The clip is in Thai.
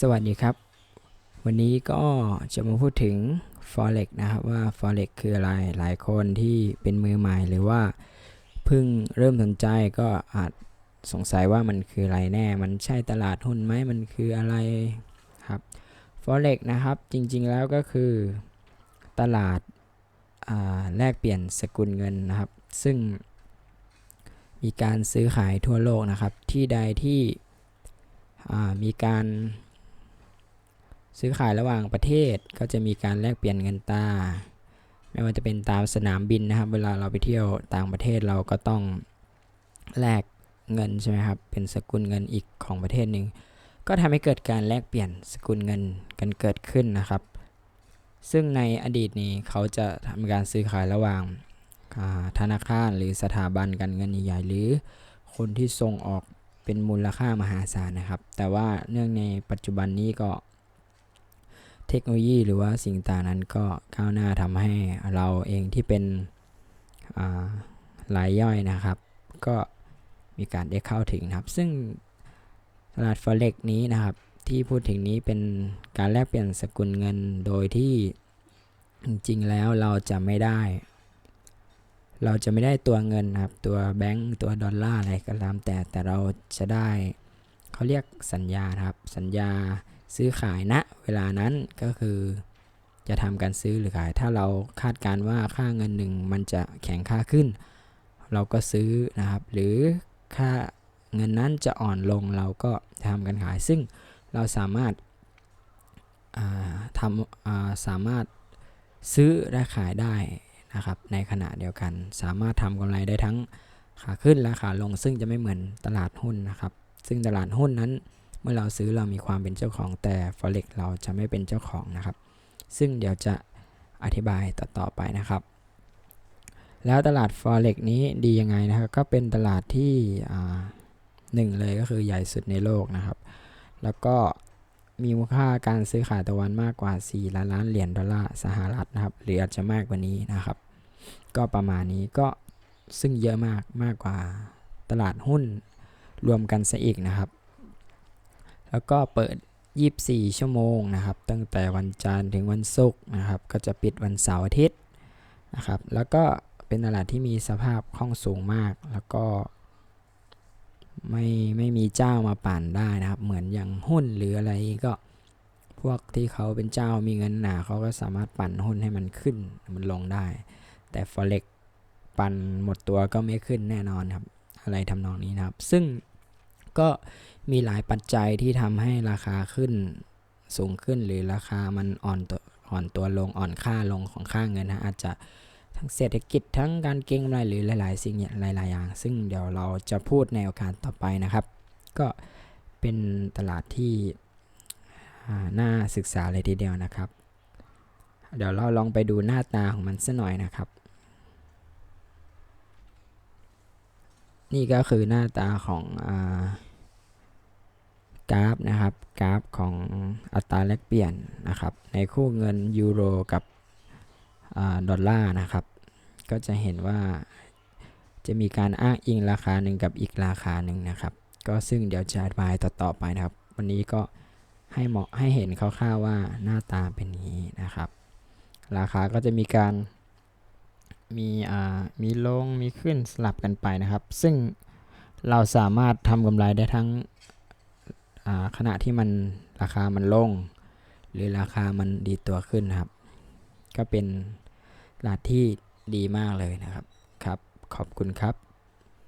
สวัสดีครับ วันนี้ก็จะมาพูดถึง forex นะครับว่า forex คืออะไรหลายคนที่เป็นมือใหม่หรือว่าเพิ่งเริ่มสนใจก็อาจสงสัยว่ามันคืออะไรแน่ มันใช่ตลาดหุ้นไหมมันคืออะไรครับ forex นะครับจริงๆแล้วก็คือตลาดาแลกเปลี่ยนสกุลเงินนะครับ ซึ่งมีการซื้อขายทั่วโลกนะครับ ที่ใดที่มีการ ซื้อขายระหว่างประเทศก็จะมีการแลกเปลี่ยนเงินตราไม่ว่าจะเป็นตามสนามบินนะครับ เวลาเราไปเที่ยวต่างประเทศเราก็ต้องแลกเงินใช่ไหมครับ เป็นสกุลเงินอีกของประเทศหนึ่ง ก็ทำให้เกิดการแลกเปลี่ยนสกุลเงินกันเกิดขึ้นนะครับ ซึ่งในอดีตนี้เขาจะทำการซื้อขายระหว่างาธนาคารหรือสถาบันการเงินใหญ่ๆหรือคนที่ส่งออกเป็นมูลค่ามหาศาลนะครับ แต่ว่าเนื่องในปัจจุบันนี้ก็ ทคโนโลยีหรือว่าสิ่งต่างนั้นก็ก้าวหน้าทำให้เราเองที่เป็นรายย่อยนะครับ ก็มีการได้เข้าถึงนะครับ ซึ่งตลาด forex นี้นะครับที่พูดถึงนี้เป็นการแลกเปลี่ยนสกุลเงินโดยที่จริงๆแล้วเราจะไม่ได้ เราจะไม่ได้ตัวเงินนะครับ ตัวแบงก์ตัวดอลลาร์อะไรก็ตามแต่แต่เราจะได้เขาเรียกสัญญาครับ สัญญา ซื้อขายณนะเวลานั้นก็คือจะทำการซื้อหรือขาย ถ้าเราคาดการณ์ว่าค่าเงินหนึ่งมันจะแข็งค่าขึ้น เราก็ซื้อนะครับ หรือค่าเงินนั้นจะอ่อนลงเราก็ทำการขาย ซึ่งเราสามารถาทำาสามารถซื้อและขายได้นะครับ ในขณะเดียวกัน สามารถทำกำไรได้ทั้งขาขึ้นและขาลง ซึ่งจะไม่เหมือนตลาดหุ้นนะครับ ซึ่งตลาดหุ้นนั้น เมื่อเราซื้อเรามีความเป็นเจ้าของแต่ forex เราจะไม่เป็นเจ้าของนะครับ ซึ่งเดี๋ยวจะอธิบายต่อๆไปนะครับ แล้วตลาด forex นี้ดียังไงนะครับ ก็เป็นตลาดที่หนึ่งเลยก็คือใหญ่สุดในโลกนะครับ แล้วก็มีมูลค่าการซื้อขายต่อวันมากกว่า 4 ล้านล้านเหรียญดอลลาร์สหรัฐนะครับ หรืออาจจะมากกว่านี้นะครับ ก็ประมาณนี้ก็ซึ่งเยอะมากมากกว่าตลาดหุ้นรวมกันซะอีกนะครับ แล้วก็เปิด 24 ชั่วโมงนะครับ ตั้งแต่วันจันทร์ถึงวันศุกร์นะครับ ก็จะปิดวันเสาร์อาทิตย์นะครับ แล้วก็เป็นตลาดที่มีสภาพคล่องสูงมาก แล้วก็ไม่ไม่มีเจ้ามาปั่นได้นะครับ เหมือนอย่างหุ้นหรืออะไรก็พวกที่เขาเป็นเจ้ามีเงินหนาเขาก็สามารถปั่นหุ้นให้มันขึ้นมันลงได้ แต่ forex ปั่นหมดตัวก็ไม่ขึ้นแน่นอนครับ อะไรทำนองนี้นะครับ ซึ่ง ก็มีหลายปัจจัยที่ทำให้ราคาขึ้นสูงขึ้นหรือราคามันอ่อนตัวอ่อนตัวลงอ่อนค่าลงของค่าเงินนะอาจจะทั้งเศรษฐกิจทั้งการเก็งกำไรหรือหลาย ๆ สิ่งหลาย ๆ อย่าง ซึ่งเดี๋ยวเราจะพูดในโอกาสต่อไปนะครับ ก็เป็นตลาดที่น่าศึกษาเลยทีเดียวนะครับ เดี๋ยวเราลองไปดูหน้าตาของมันสักหน่อยนะครับ นี่ก็คือหน้าตาของอ กราฟนะครับกราฟของอัตราแลกเปลี่ยนนะครับ ในคู่เงินยูโรกับอดอลลาร์นะครับ ก็จะเห็นว่าจะมีการอ้างอิงราคาหนึ่งกับอีกราคาหนึ่งนะครับ ก็ซึ่งเดี๋ยวจะอธิบายต่อๆไปนะครับ วันนี้ก็ให้เหมาะให้เห็นคร่าวๆว่าหน้าตาเป็นนี้นะครับ ราคาก็จะมีการมีอ่ามีลงมีขึ้นสลับกันไปนะครับ ซึ่งเราสามารถทำกำไรได้ทั้ง ขณะที่มันราคามันลง หรือราคามันดีตัวขึ้นนะครับ ก็เป็นตลาดที่ดีมากเลยนะครับครับ ขอบคุณครับ